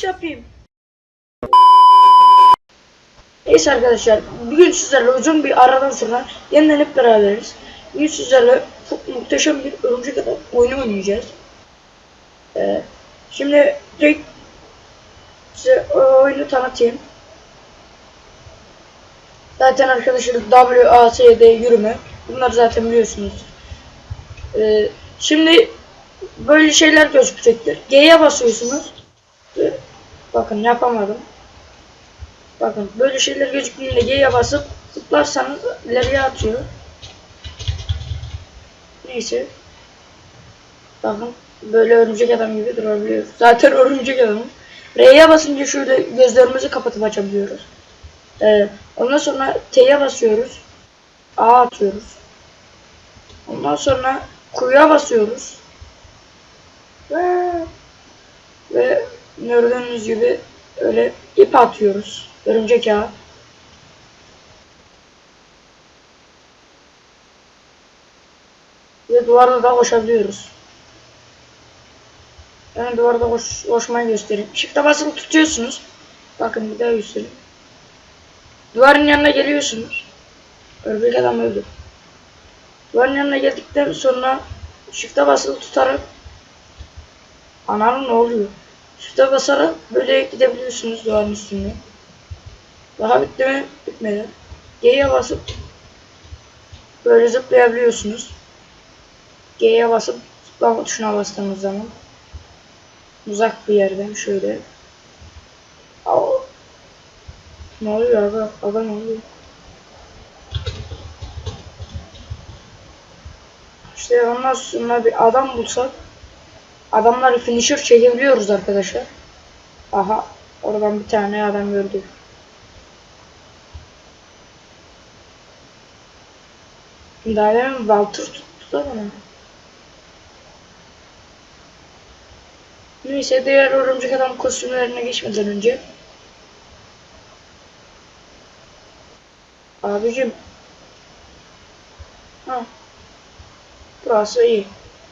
giriş yapayım. Neyse arkadaşlar bugün sizlerle uzun bir aradan sonra yeniden hep beraberiz. Bugün sizlerle çok muhteşem bir örümcek adam oyunu oynayacağız. Ee, şimdi direkt size oyunu tanıtayım. Zaten arkadaşlar W, A, S, D yürüme. Bunları zaten biliyorsunuz. Ee, şimdi böyle şeyler gözükecektir. G'ye basıyorsunuz. Bakın yapamadım. Bakın böyle şeyler gözüktüğünde G'ye basıp zıplarsanız ileriye atıyor. Neyse. Bakın böyle örümcek adam gibi durabiliyoruz. Zaten örümcek adamım. R'ye basınca şöyle gözlerimizi kapatıp açabiliyoruz. Ee, ondan sonra T'ye basıyoruz. A atıyoruz. Ondan sonra Q'ya basıyoruz. Ve gördüğünüz gibi öyle ip atıyoruz. Örümcek ağı. Ve duvarda da koşabiliyoruz. Yani duvarda koş, koşmayı göstereyim. Shift'e basılı tutuyorsunuz. Bakın bir daha göstereyim. Duvarın yanına geliyorsunuz. Örümcek adam öldü. Duvarın yanına geldikten sonra shift'e basılı tutarak Ananın ne oluyor? Shift'e basarak böyle gidebiliyorsunuz duvarın üstünde. Daha bitti mi? Bitmedi. G'ye basıp böyle zıplayabiliyorsunuz. G'ye basıp zıplama tuşuna bastığımız zaman uzak bir yerden şöyle Aa, ne oluyor abi? Abi ne oluyor? İşte ondan sonra bir adam bulsak adamları finisher çekebiliyoruz arkadaşlar. Aha oradan bir tane adam gördük. Daha demin Walter tuttu da bana. Neyse diğer örümcek adam kostümlerine geçmeden önce Abicim ha. Burası iyi.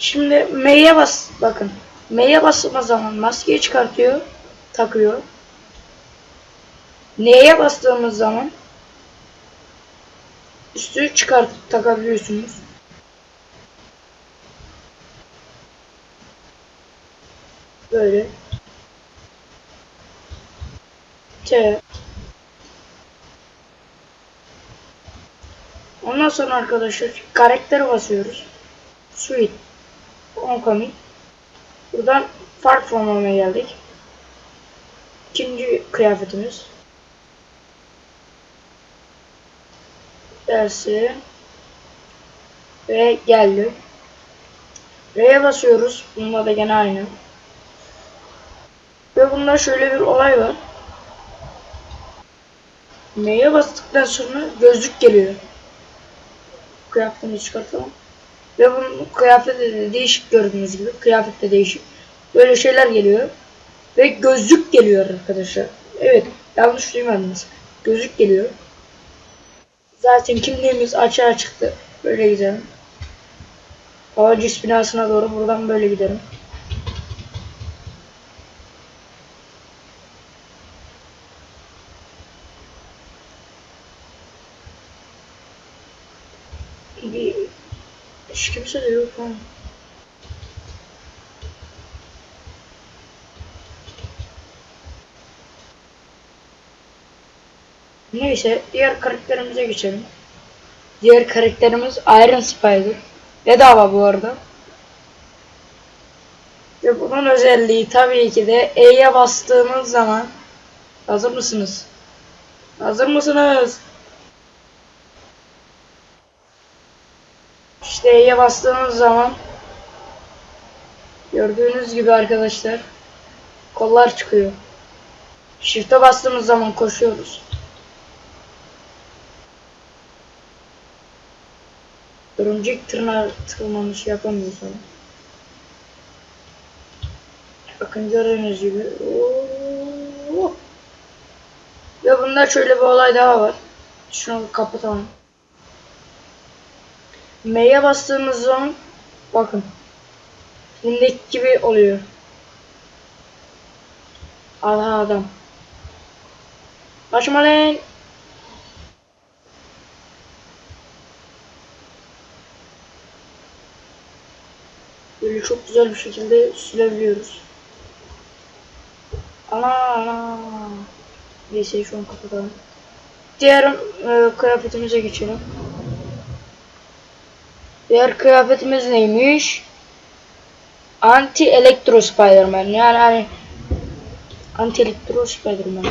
Şimdi M'ye bas bakın. M'ye basma zaman maskeyi çıkartıyor, takıyor. N'ye bastığımız zaman üstü çıkartıp takabiliyorsunuz. Böyle. T. Ondan sonra arkadaşlar karaktere basıyoruz. Suite. Homecoming. Buradan fark formuna geldik. İkinci kıyafetimiz. Dersi. Ve geldi. R'ye basıyoruz. Bunda da gene aynı. Ve bunda şöyle bir olay var. M'ye bastıktan sonra gözlük geliyor. Kıyafetini çıkartalım. Ve bunun kıyafeti de değişik gördüğünüz gibi. Kıyafet de değişik. Böyle şeyler geliyor. Ve gözlük geliyor arkadaşlar. Evet yanlış duymadınız. Gözlük geliyor. Zaten kimliğimiz açığa çıktı. Böyle gidelim. Havacis binasına doğru buradan böyle gidelim. Bir hiç kimse de yok ha. Neyse diğer karakterimize geçelim. Diğer karakterimiz Iron Spider. Bedava bu arada. Ve bunun özelliği tabii ki de E'ye bastığınız zaman Hazır mısınız? Hazır mısınız? İşte E'ye bastığınız zaman gördüğünüz gibi arkadaşlar kollar çıkıyor. Shift'e bastığımız zaman koşuyoruz. Örümcek tırnağı tırmanış yapamıyor sonra. Bakın gördüğünüz gibi. Oo. Ve bunda şöyle bir olay daha var. Şunu kapatalım. M'ye bastığımız zaman bakın Filmdeki gibi oluyor. Aha adam. Başıma lan. Böyle çok güzel bir şekilde sürebiliyoruz. Ana ana. Neyse şu an kapatalım. Diğer e, kıyafetimize geçelim. Diğer kıyafetimiz neymiş? Anti Elektro Spider-Man. Yani hani Anti Elektro Spider-Man.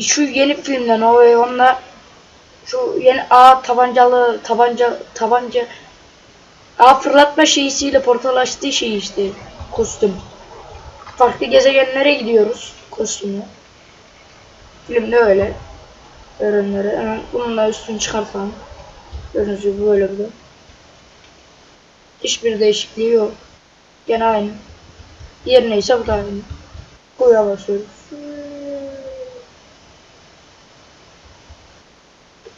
Şu yeni filmden o ve onunla şu yeni A tabancalı tabanca tabanca A fırlatma şeysiyle portal açtığı şey işte kostüm. Farklı gezegenlere gidiyoruz kostümle. Filmde öyle. Ürünleri hemen bununla üstünü çıkartalım. Gördüğünüz gibi böyle bir de. Hiçbir değişikliği yok. Gene aynı. Diğer neyse bu da aynı. Koya basıyoruz.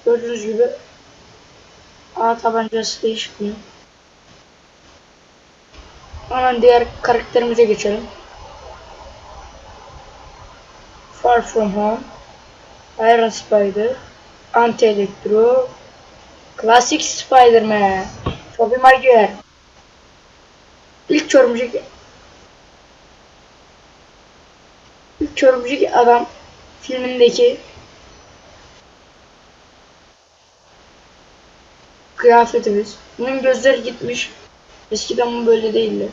Gördüğünüz gibi A tabancası değişmiyor. Hemen diğer karakterimize geçelim. Far From Home, Iron Spider, Anti-Electro, Classic Spider-Man, Tobey Maguire. İlk çorumcu İlk çorumcu adam filmindeki kıyafetimiz. Bunun gözleri gitmiş. Eskiden bu böyle değildi.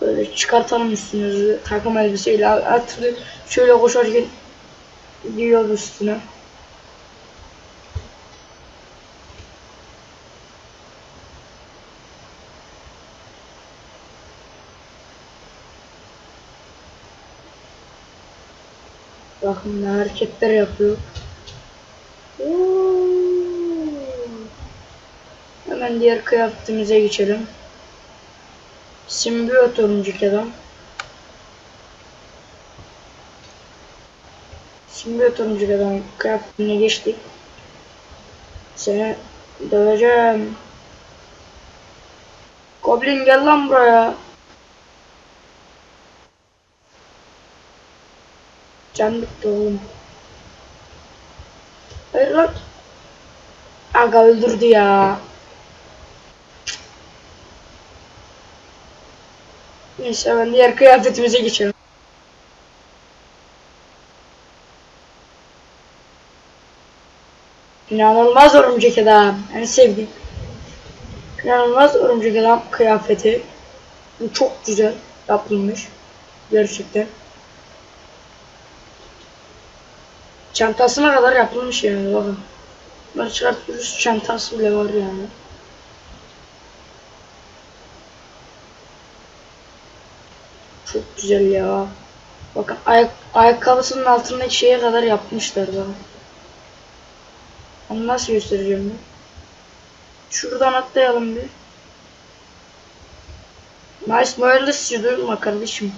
Böyle çıkartalım üstünüzü takım elbiseyle atlı şöyle koşarken giyiyordu üstüne. Bakın ne hareketler yapıyor. Hemen diğer kıyafetimize geçelim. Simbiyot örümcek adam. Simbiyot örümcek adam kıyafetine geçtik. Seni döveceğim. Goblin gel lan buraya. Can bitti oğlum. Hayır lan. Aga öldürdü ya. Neyse hemen diğer kıyafetimize geçelim. İnanılmaz örümcek adam. En sevdiğim. İnanılmaz örümcek adam kıyafeti. Bu çok güzel yapılmış. Gerçekten. Çantasına kadar yapılmış yani bakın. Bunları çıkartıyoruz çantası bile var yani. Çok güzel ya. Bakın ayak ayakkabısının altındaki şeye kadar yapmışlar bana. Onu nasıl göstereceğim ben? Şuradan atlayalım bir. Miles Morales'ci duyma kardeşim.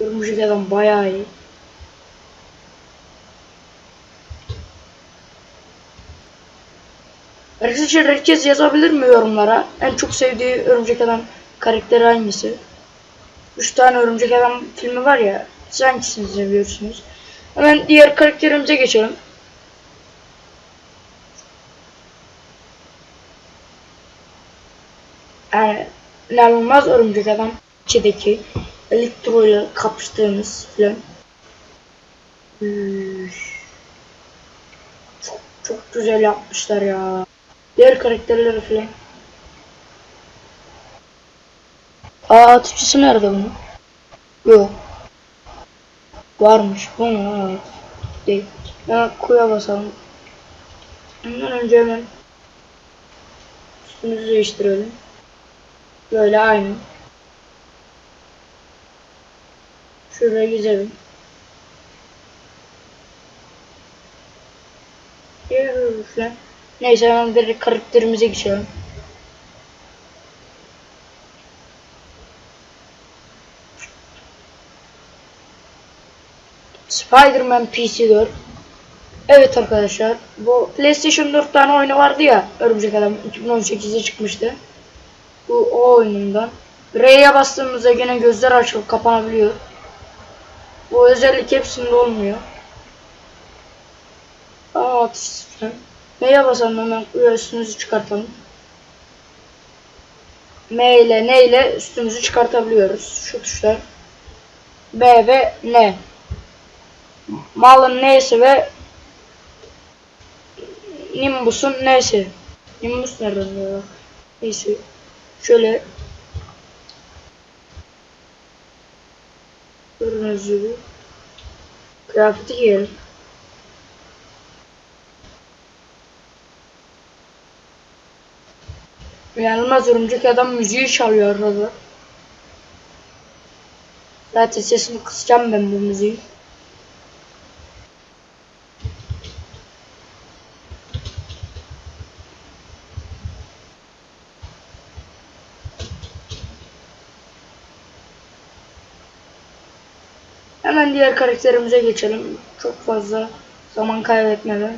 Örümcek adam bayağı iyi. Arkadaşlar herkes yazabilir mi yorumlara? En çok sevdiği örümcek adam karakteri hangisi? 3 tane örümcek adam filmi var ya. Siz hangisini seviyorsunuz? Hemen diğer karakterimize geçelim. Yani inanılmaz örümcek adam 2'deki elektro ile kapıştığımız filan. Çok, çok güzel yapmışlar ya. Diğer karakterleri filan. Aa Türkçesi nerede bunun? Yok. Varmış. Bu mu? Evet. Değil. Hemen kuya basalım. Ondan önce hemen üstümüzü değiştirelim. Böyle aynı. Şuraya gidelim. Yürüyüşle. Neyse hemen direkt karakterimize geçelim. Spider-Man PC 4. Evet arkadaşlar bu PlayStation 4 tane oyunu vardı ya Örümcek Adam 2018'de çıkmıştı. Bu o oyunundan. R'ye bastığımızda gene gözler açılıp kapanabiliyor. Bu özellik hepsinde olmuyor. Aa atış sistem. Neye basalım hemen üstümüzü çıkartalım. M ile N ile üstümüzü çıkartabiliyoruz. Şu tuşlar. B ve N. Malın neyse ve Nimbus'un neyse. Nimbus nereden ya? Neyse. Şöyle Gibi kıyafeti giyelim. İnanılmaz örümcek adam müziği çalıyor arada. Zaten sesini kısacağım ben bu müziği. Hemen diğer karakterimize geçelim. Çok fazla zaman kaybetmeden.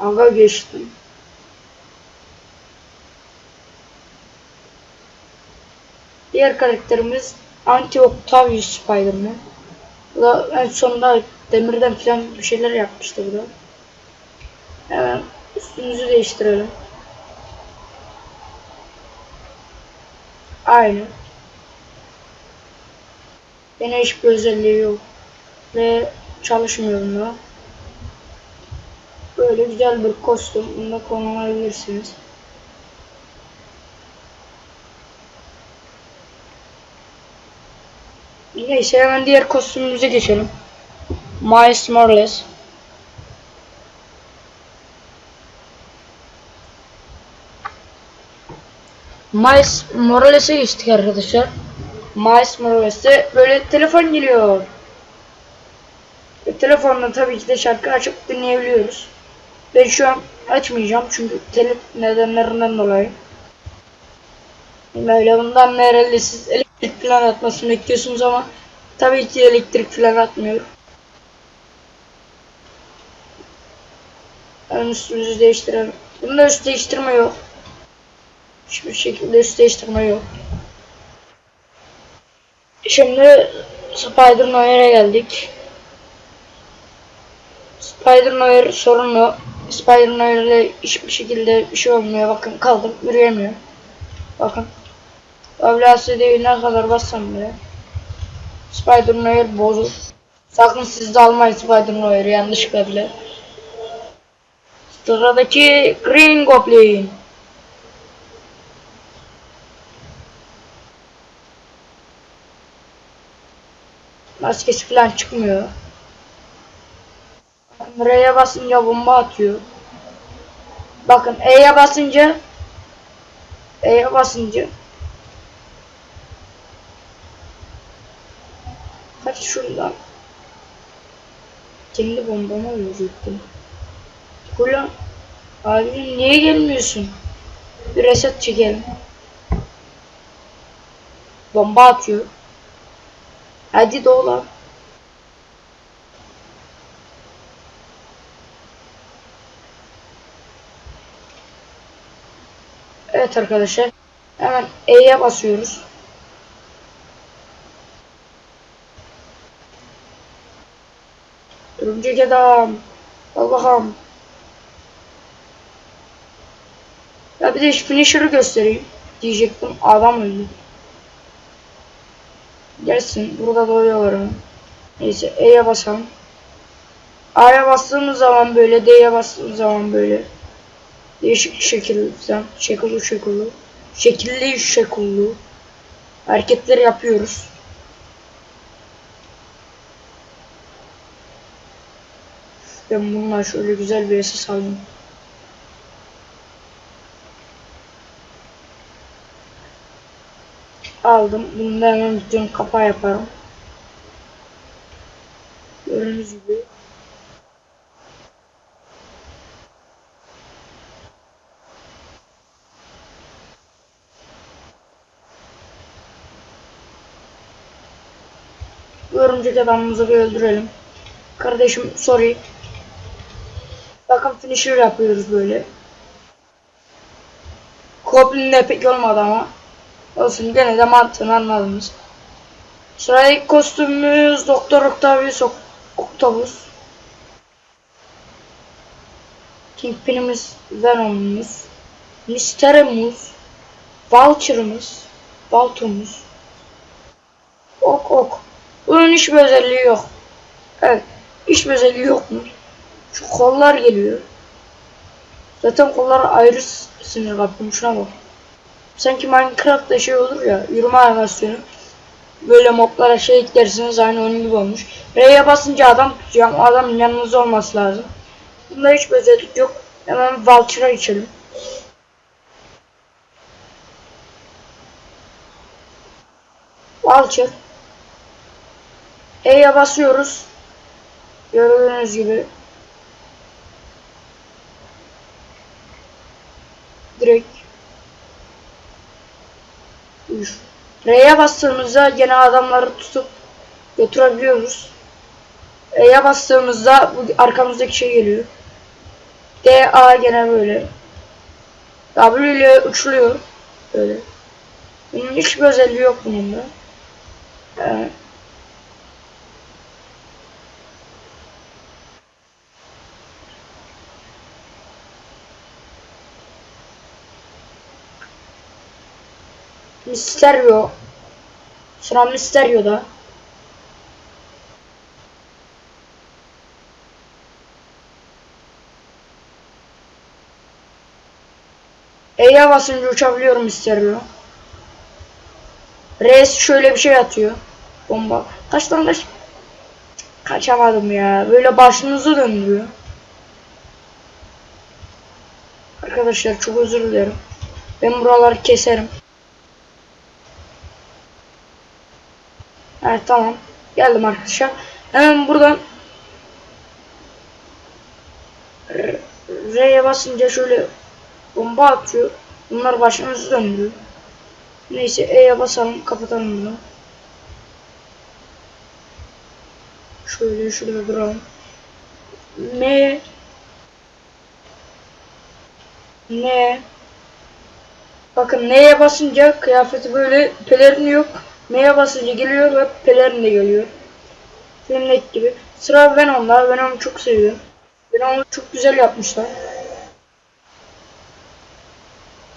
Aga geçtim. Diğer karakterimiz Anti-Octavius Spider-Man. Bu da en sonunda demirden falan bir şeyler yapmıştı bu da. Hemen üstümüzü değiştirelim. Aynı. Yine hiçbir özelliği yok. Ve çalışmıyor bunda. Böyle güzel bir kostüm. Bunu da kullanabilirsiniz. Neyse hemen diğer kostümümüze geçelim. Miles Morales. Miles Morales'e geçtik arkadaşlar. Miles Morales'te böyle telefon geliyor. Ve telefonla tabii ki de şarkı açıp dinleyebiliyoruz. Ben şu an açmayacağım çünkü telif nedenlerinden dolayı. Böyle bundan herhalde siz elektrik falan atmasını bekliyorsunuz ama tabii ki elektrik falan atmıyor. Ön üstümüzü değiştirelim. Bunda üst değiştirme yok. Hiçbir şekilde üst değiştirme yok. Şimdi Spider-Noir'e geldik. Spider-Noir sorunlu. Spider-Noir'le hiçbir şekilde bir şey olmuyor. Bakın kaldım yürüyemiyor. Bakın. WSD'yi ne kadar bassam bile. Spider-Noir bozuk. Sakın siz de almayın Spider-Noir'i yanlışlıkla bile. Sıradaki Green Goblin. Maskesi falan çıkmıyor. R'ye basınca bomba atıyor. Bakın E'ye basınca E'ye basınca Kaç şuradan Kendi bombamı ölecektim. Kula Abi niye gelmiyorsun? Bir reset çekelim. Bomba atıyor. Hadi doğulan. Evet arkadaşlar. Hemen E'ye basıyoruz. Örümcek adam. Allah'ım. Ya bir de finisher'ı göstereyim. Diyecektim. Adam öldü. Gelsin. Burada doğuyorlar onu. Neyse E'ye basalım. A'ya bastığımız zaman böyle, D'ye bastığımız zaman böyle. Değişik şekilde, şekilli şekilli, şekilli şekilli hareketler yapıyoruz. Ben bununla şöyle güzel bir ses alayım. Aldım. Bunu da hemen bütün kapağı yaparım. Gördüğünüz gibi örümcek adamımızı bir öldürelim. Kardeşim sorry. Bakın finisher yapıyoruz böyle. Goblin'le pek olmadı ama. Olsun gene de mantığını anladınız. Sıradaki kostümümüz Doktor Octavius Octopus. Kingpin'imiz Venom'umuz. Mysterio'muz. Vulture'ımız. Vulture'umuz. Ok ok. Bunun hiçbir özelliği yok. Evet. Hiçbir özelliği yok mu? Şu kollar geliyor. Zaten kollar ayrı s- sınır kapım. Şuna bak. Sanki Minecraft'ta şey olur ya. Yürüme animasyonu. Böyle moblara şey eklersiniz aynı onun gibi olmuş. R'ye basınca adam tutuyor ama adamın yanınızda olması lazım. Bunda hiçbir özellik yok. Hemen Vulture'a geçelim. Vulture. E'ye basıyoruz. Gördüğünüz gibi. Direkt. Üf. R'ye bastığımızda gene adamları tutup götürebiliyoruz. E'ye bastığımızda bu arkamızdaki şey geliyor. D, A gene böyle. W ile uçuluyor. Böyle. Bunun hiçbir özelliği yok bunun da. Ee, Mysterio. Sıra Mysterio'da. E'ye basınca uçabiliyorum Mysterio. Res şöyle bir şey atıyor. Bomba. Kaç lan kaç. Kaçamadım ya. Böyle başınızı döndürüyor. Arkadaşlar çok özür dilerim. Ben buraları keserim. Evet tamam. Geldim arkadaşlar. Hemen buradan R'ye basınca şöyle bomba atıyor. Bunlar başımızı döndürüyor. Neyse E'ye basalım. Kapatalım bunu. Şöyle şurada duralım. M N Bakın N'ye basınca kıyafeti böyle pelerin yok. N'ye basınca geliyor ve pelerin de geliyor. Filmdeki gibi. Sıra Venom'da. Venom'u çok seviyorum. Venom'u çok güzel yapmışlar.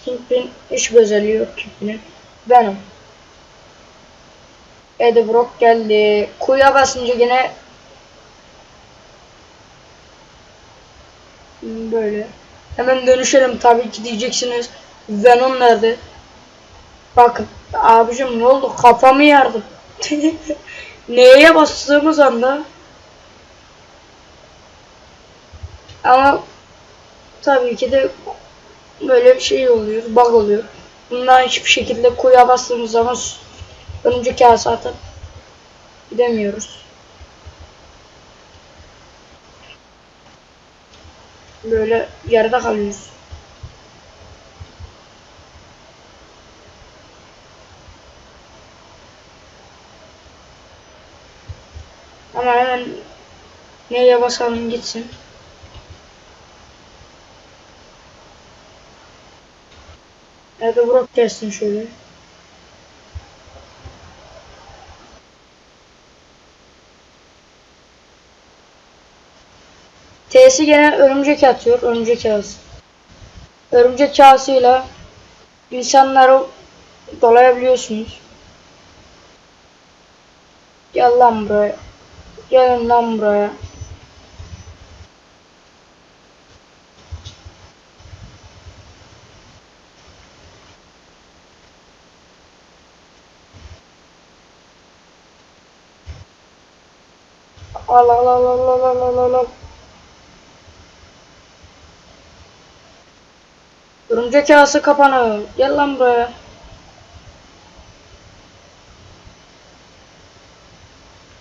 Kingpin hiçbir özelliği yok Kingpin'in. Venom. Eddie Brock geldi. Kuya basınca yine böyle. Hemen dönüşelim tabii ki diyeceksiniz. Venom nerede? Bakın abicim ne oldu? Kafamı yardım. Neye bastığımız anda ama tabii ki de böyle bir şey oluyor. Bug oluyor. Bundan hiçbir şekilde kuyuya bastığımız zaman önce kase atıp gidemiyoruz. Böyle yarıda kalıyoruz. Ama hemen neye basalım gitsin. Hadi Burak gelsin şöyle. T'si gene örümcek atıyor. Örümcek ağası. Örümcek ağasıyla insanları dolayabiliyorsunuz. Gel lan buraya. Gelin lan buraya. Al al al al al al al al al. Örümcek ağası kapanıyor. Gel lan buraya.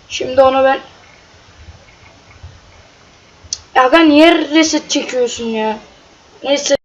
Şimdi onu ben... Aga niye reset çekiyorsun ya? Neyse.